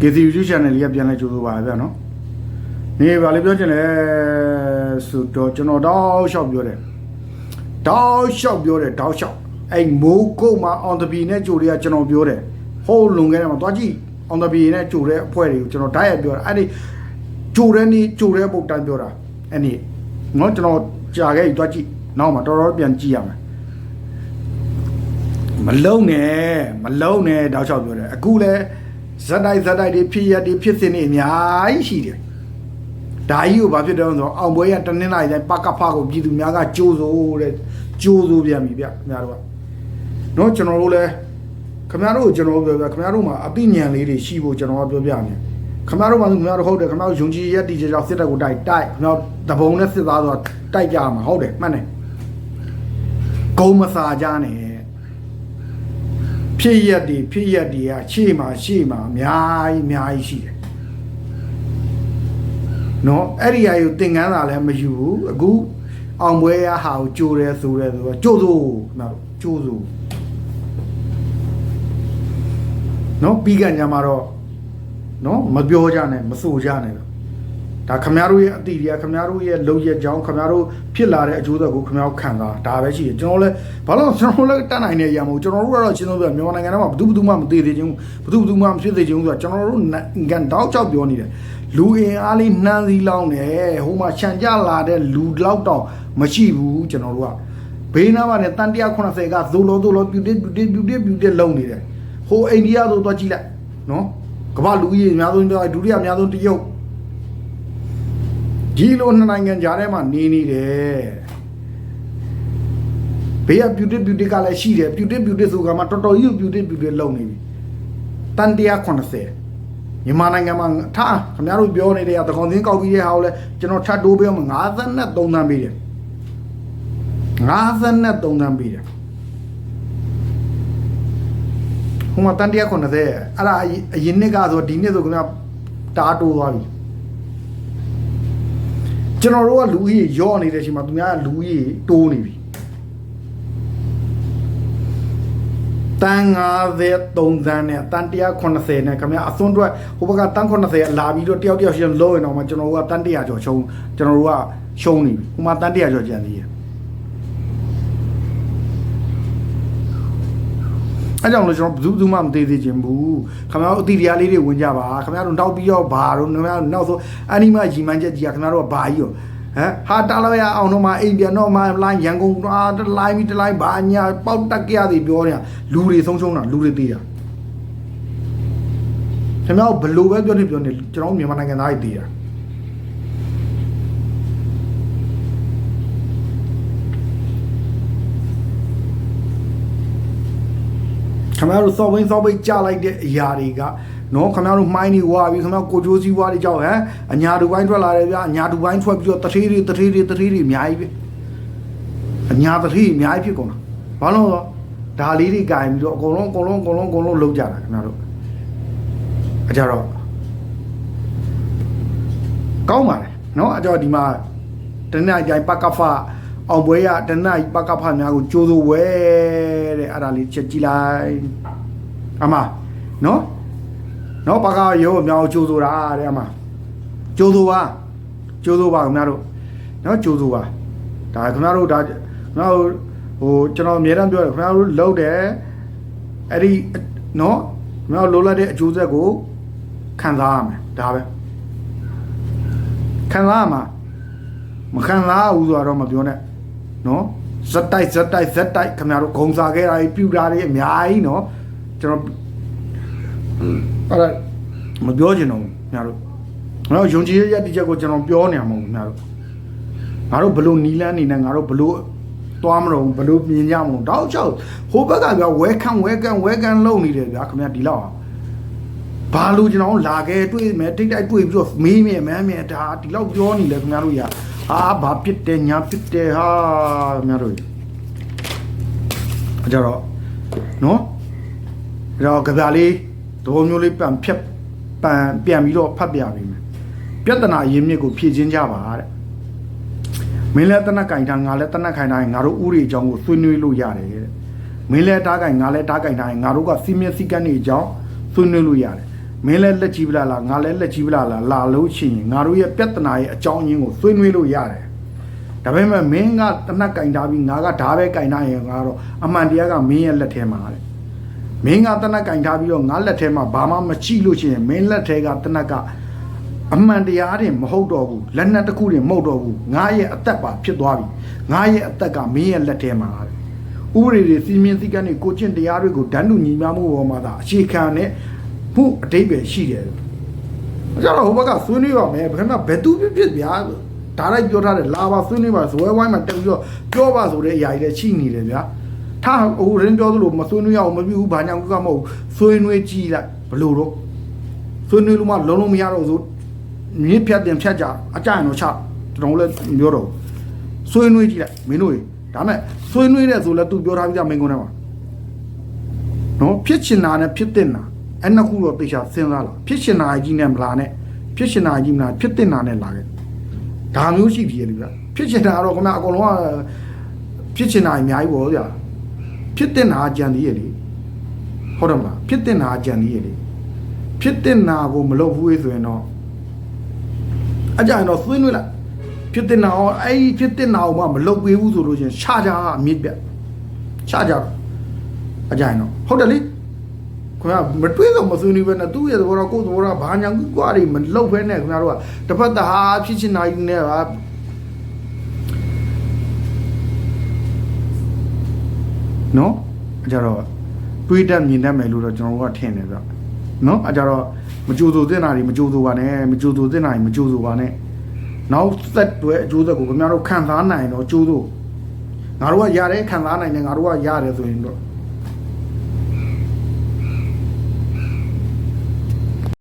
KC YouTube channel လေးကပြန်လဲကြိုးဆိုပါဗျာနော်နေပါလေပြောချင်လဲဆိုတော့ကျွန်တော်တောက်လျှောက်ပြောတယ်တောက်လျှောက်ပြောတယ်တောက်လျှောက်အဲ့မိုးကုတ်မှာ on the beat နဲ့ကြိုတွေကကျွန်တော်ပြောတယ်ဟိုးလုံခဲ့တယ်မှာသွားကြည့် on the beat နဲ့ကြိုတဲ့အဖွဲ့တွေကိုကျွန်တော်ဓာတ်ရိုက်ပြောတာအဲ့ဒီကြိုတဲ့နေ့ကြိုတဲ့ပုံတိုင်းပြောတာအဲ့ဒီနော်ကျွန်တော်ကြာခဲ့ပြီသွားကြည့်နောက်မှာတော်တော်ပြန်ကြည့်ရမယ်မလုံနဲ့မလုံနဲ့တောက်ချောက်ပြောတယ်အခုလဲ ဇက်တိုက်ဇက်တိုက်တွေဖြစ်ရက်တွေဖြစ်စင်နေအများကြီးရှိတယ်ဒါကြီးကိုဘာဖြစ်တယ်လဲဆိုတော့အောင်ပွဲရတနင်္လာရီတိုင်းပကဖကိုပြည်သူများကကြိုးစိုးတဲ့ကြိုးစိုးပြန်ပြီဗျခင်ဗျားတို့ကနော်ကျွန်တော်တို့လဲခင်ဗျားတို့ကိုကျွန်တော်ပြောပြခင်ဗျားတို့မှာအသိဉာဏ်လေးတွေရှိဖို့ကျွန်တော်ကပြောပြနေခင်ဗျားတို့မှခင်ဗျားတို့ဟုတ်တယ်ခင်ဗျားတို့ယုံကြည်ရက်တီကြောင့်စစ်တပ်ကိုတိုက်တိုက်ခင်ဗျားတို့တပုံနဲ့စစ်သားဆိုတော့တိုက်ကြမှာဟုတ်တယ်မှန်တယ်ဂုံမစာကြနဲ့ ဖြစ်ရက်တွေဖြစ်ရက်တွေကရှေ့မှာရှေ့မှာအများကြီးအများကြီးရှိတယ်နော်အဲ့ဒီအရာကိုသင်ကန်းတာလည်းမယူဘူးအခုအောင်ပွဲရဟာကိုကြိုးရဲဆိုရဲဆိုတော့ကြိုးစိုးနော်ကြိုးစိုးနော်ပြီးကညမှာတော့နော်မပြောကြနဲ့မဆိုကြနဲ့ ဒါခမရတို့ရဲ့အတိတွေကခမရတို့ရဲ့လုံရက်ကြောင်းခမရတို့ဖြစ်လာတဲ့အကျိုးသက်ကိုခမရတို့ခံစားဒါပဲရှိတယ်ကျွန်တော်လည်းဘာလို့ကျွန်တော်လည်းတတ်နိုင်တဲ့အရာမဟုတ်ကျွန်တော်တို့ကတော့ရှင်းဆုံးပြောမြန်မာနိုင်ငံထဲမှာဘယ်သူဘယ်သူမှမသေးသေးချင်းဘယ်သူဘယ်သူမှမဖြစ်သေးချင်းဆိုတော့ကျွန်တော်တို့ကန်တောက်ချောက်ပြောနေတယ်လူအင်အားလေးနှမ်းစည်းလောင်းတယ်ဟိုမှာခြံကြလာတဲ့လူလောက်တောင်မရှိဘူးကျွန်တော်တို့ကဘေးနားမှာနဲ့တန်180ကဇိုလိုဇိုလိုပြူတစ်ပြူတစ်ပြူတစ်ပြူတစ်လုံနေတယ်ဟိုအိန္ဒိယဆိုတော့ကြည့်လိုက်နော်ကမ္ဘာလူကြီးအများဆုံးပြောဒုတိယအများဆုံးတရုတ် ဒီလိုနှစ်နိုင်ငံကြားထဲမှာနေနေတယ်ဘေးက beauty beauty ကလည်းရှိတယ် beauty beauty ဆိုကမှတော်တော်ကြီး beauty beauty လုံနေပြီတန်180မြန်မာနိုင်ငံမှာထားခင်ဗျားတို့ပြောနေတဲ့တကောင်စင်းကောက်ပြီးတဲ့ဟာကိုလည်းကျွန်တော်ထပ်တိုးပေးအောင်53သန်းပေးတယ်53သန်းပေးတယ်ဟိုမှာတန်180အဲ့ဒါအရင်နှစ်ကဆိုဒီနှစ်ဆိုခင်ဗျာတားတိုးသွားပြီ ကျွန်တော်တို့ကလူကြီးရော့နေတဲ့အချိန်မှာသူများကလူကြီးတိုးနေပြီတန်90 3သန်းနဲ့တန်180နဲ့ခင်ဗျာအစွန်းအတွက်ဟိုဘက်ကတန်80လာပြီးတော့တယောက်တယောက်ရှင်းလို့ရင်တော့မှကျွန်တော်တို့ကတန်100ကျော်ရှုံးကျွန်တော်တို့ကရှုံးနေပြီဟိုမှာတန်100ကျော်ကျန်သေးတယ် အဲကြောင့်လို့ကျွန်တော်ဘယ်သူမှမသေးသေးခြင်းဘူးခင်ဗျားတို့အတိတရားလေးတွေဝင်ကြပါခင်ဗျားတို့နောက်ပြီးတော့ဘာတို့ခင်ဗျားတို့နောက်ဆိုအနီမရီမန်းချက်ကြီးကခင်ဗျားတို့ကဘာကြီးရောဟမ်ဟာတားလို့ရအောင်တော့မအိမ်ပြန်တော့မလိုင်းရန်ကုန်အာတလိုင်းပြီးတလိုင်းဘာညာပေါက်တက်ကြရသည်ပြောနေတာလူတွေဆုံးရှုံးတာလူတွေသေးတာခင်ဗျားတို့ဘလို့ပဲပြောနေပြောနေကျွန်တော်မြန်မာနိုင်ငံသားတွေသေးတာ ခင်ဗျားတို့စော်ဘင်းစော်ဘိတ်ကြလိုက်တဲ့အရာတွေကနော်ခင်ဗျားတို့မိုင်းနေဝါပြီးခင်ဗျားကိုကြိုးစည်းဝါတွေကြောက်ဟမ်အညာတူပိုင်းထွက်လာတယ်ဗျာအညာတူပိုင်းထွက်ပြီးတော့တထေးတွေတထေးတွေတထေးတွေအများကြီးပဲအညာတထေးအများကြီးဖြစ်ကုန်တာဘာလို့လဲဆိုတော့ဒါလေးတွေကင်ပြီးတော့အကုန်လုံးအကုန်လုံးအကုန်လုံးအကုန်လုံးလုံးကြတာခင်ဗျားတို့အကြတော့ကောင်းပါလေနော်အကြတော့ဒီမှာတနင်္လာကြိုင်ပကဖ အောင်ပွဲရတနင်္လာပကဖများကိုကြိုးစိုးဝဲတဲ့အဲ့ဒါလေးချက်ကြည့်လိုက်အမနော်နော်ဘာကရောအများကြိုးဆိုတာတဲ့အမကြိုးဆိုပါကြိုးဆိုပါခင်ဗျားတို့နော်ကြိုးဆိုပါဒါခင်ဗျားတို့ဒါခင်ဗျားတို့ဟိုကျွန်တော်အများအားပြောတယ်ခင်ဗျားတို့လုံးတယ်အဲ့ဒီနော်ခင်ဗျားတို့လိုလိုက်တဲ့အကျိုးဆက်ကိုခံစားရမယ်ဒါပဲခံစားရမှာမခံစားဘူးဆိုတော့မပြောနဲ့ နော်ဇက်တိုက်ဇက်တိုက်ဇက်တိုက်ခင်ဗျားတို့ဂုံစားခဲ့တာကြီးပြူတာတွေအများကြီးနော်ကျွန်တော်အဲ့ဒါမပြောချင်တော့ဘူးညာတို့ငါတို့ယုံကြည်ရတဲ့ချက်ကိုကျွန်တော်ပြောနေမှာမဟုတ်ဘူးညာတို့ငါတို့ဘလို့နီလန်းနေနဲ့ငါတို့ဘလို့သွားမလို့ဘလို့မြင်ကြမလို့တောက်ချောက်ဟိုဘက်ကပြောဝဲခံဝဲကန်ဝဲကန်လုံနေတယ်ဗျာခင်ဗျာဒီလောက်အောင်ဘာလို့ကျွန်တော်လာခဲ့တွေ့မယ်တိတ်တိုက်တွေ့ပြီးတော့မေးမြဲမမ်းမြဲဒါဒီလောက်ပြောနေလေခင်ဗျားတို့ရ ဟာဘာပြစ်တယ်ညာပြစ်တယ်ဟာခင်ဗျားတို့အကြတော့နော်အဲ့တော့ကြပြလေးသဘောမျိုးလေးပြန်ဖြတ်ပန်ပြန်ပြီးတော့ဖတ်ပြပေးမယ်ပြဿနာရင်းမြစ်ကိုဖြည့်ချင်းကြပါတဲ့မင်းလည်းတနက်ကင်ထားငါလည်းတနက်ကင်ထားရင်ငါတို့ဥရီအကြောင်းကိုဆွေးနွေးလို့ရတယ်တဲ့မင်းလည်းတားကင်ငါလည်းတားကင်ထားရင်ငါတို့ကစီမင်းစည်းကမ်းတွေအကြောင်းဆွေးနွေးလို့ရတယ် မင်းလည်းလက်ကြီးပလားလားငါလည်းလက်ကြီးပလားလားလာလို့ရှိရင်ငါတို့ရဲ့ပြဿနာရဲ့အကြောင်းရင်းကိုဆွေးနွေးလို့ရတယ်ဒါပေမဲ့မင်းကတနက်ကင်ထားပြီးငါကဓာပဲကင်ထားရင်ငါတော့အမှန်တရားကမင်းရဲ့လက်ထဲမှာတဲ့မင်းကတနက်ကင်ထားပြီးတော့ငါလက်ထဲမှာဘာမှမချိလို့ရှိရင်မင်းလက်ထဲကတနက်ကအမှန်တရားတွေမဟုတ်တော့ဘူးလက်နက်တစ်ခုတွေမဟုတ်တော့ဘူးငါရဲ့အသက်ပါဖြစ်သွားပြီငါရဲ့အသက်ကမင်းရဲ့လက်ထဲမှာတဲ့ဥပဒေတွေစီမင်းစည်းကမ်းတွေကိုကျင့်တရားတွေကိုဒန်းတူညီမျှမှုပေါ်မှာသာအခြေခံနဲ့ မှုအတိတ်ပဲရှိတယ်။အဲကြတော့ဟိုဘက်ကဆွေးနွေးပါမယ်ဘယ်မှာဘယ်သူဖြစ်ဖြစ်ဗျာဒါလိုက်ပြောထားတယ်လာပါဆွေးနွေးပါဇွဲဝိုင်းမှာတက်ပြီးတော့ပြောပါဆိုတဲ့အရာတွေလည်းရှိနေတယ်ဗျာ။ထားဟိုရင်းပြောသလိုမဆွေးနွေးရအောင်မပြဘူးဘာညာကမဟုတ်ဆွေးနွေးကြည့်လိုက်ဘလို့တော့ဆွေးနွေးလို့မှလုံးလုံးမရတော့ဆိုမြင်းဖြတ်တင်ဖြတ်ကြအကြရင်တော့ချတော်လည်းပြောတော့ဆွေးနွေးကြည့်လိုက်မင်းတို့ဒါမဲ့ဆွေးနွေးတဲ့ဆိုလဲသူပြောထားပြီးသားမင်းကုန်းထဲမှာနော်ဖြစ်ချင်တာနဲ့ဖြစ်တဲ့နာ အဲ့နှစ်ခုတော့သိချာစဉ်းစားလာဖြစ်ချင်တာကြီးနဲ့မလာနဲ့ဖြစ်ချင်တာကြီးမလားဖြစ်တဲ့နာနဲ့လာခဲ့ဒါမျိုးရှိပြီလေဗျာဖြစ်ချင်တာကတော့ခင်ဗျအကုန်လုံးကဖြစ်ချင်တာအများကြီးပေါ့ဗျာဖြစ်တဲ့နာကြံသေးရဲ့လေဟုတ်တယ်မလားဖြစ်တဲ့နာကြံသေးရဲ့လေဖြစ်တဲ့နာကိုမလုပ်ဘူးဆိုရင်တော့အကြရင်တော့ဆွေးနွေးလိုက်ဖြစ်တဲ့နာအောင်အဲ့ဒီဖြစ်တဲ့နာအောင်မမလုပ်ပေးဘူးဆိုလို့ချင်းခြားခြားအမြင့်ပြတ်ခြားကြတော့အကြရင်တော့ဟုတ်တယ်လေ ခင်ဗျာမတွေးတော့မဆွေးနွေးပဲနဲ့သူ့ရဲ့သဘောတော့ကိုယ်သဘောတော့ဘာညာကွာတွေမလုပ်ဘဲနဲ့ခင်ဗျားတို့ကတစ်ဖက်တဟာဖြစ်ချင်တာကြီးနဲ့ပါနော်အကြတော့တွေးတတ်မြင်တတ်မယ်လို့တော့ကျွန်တော်တို့ကထင်တယ်ဗျနော်အကြတော့မကြိုးစိုးတင်တာတွေမကြိုးစိုးပါနဲ့မကြိုးစိုးတင်တာတွေမကြိုးစိုးပါနဲ့နောက်သက်တွေအကျိုးသက်ကိုခင်ဗျားတို့ခံစားနိုင်တော့ကြိုးစိုးငါတို့ကရတယ်ခံစားနိုင်တယ်ငါတို့ကရတယ်ဆိုရင်တော့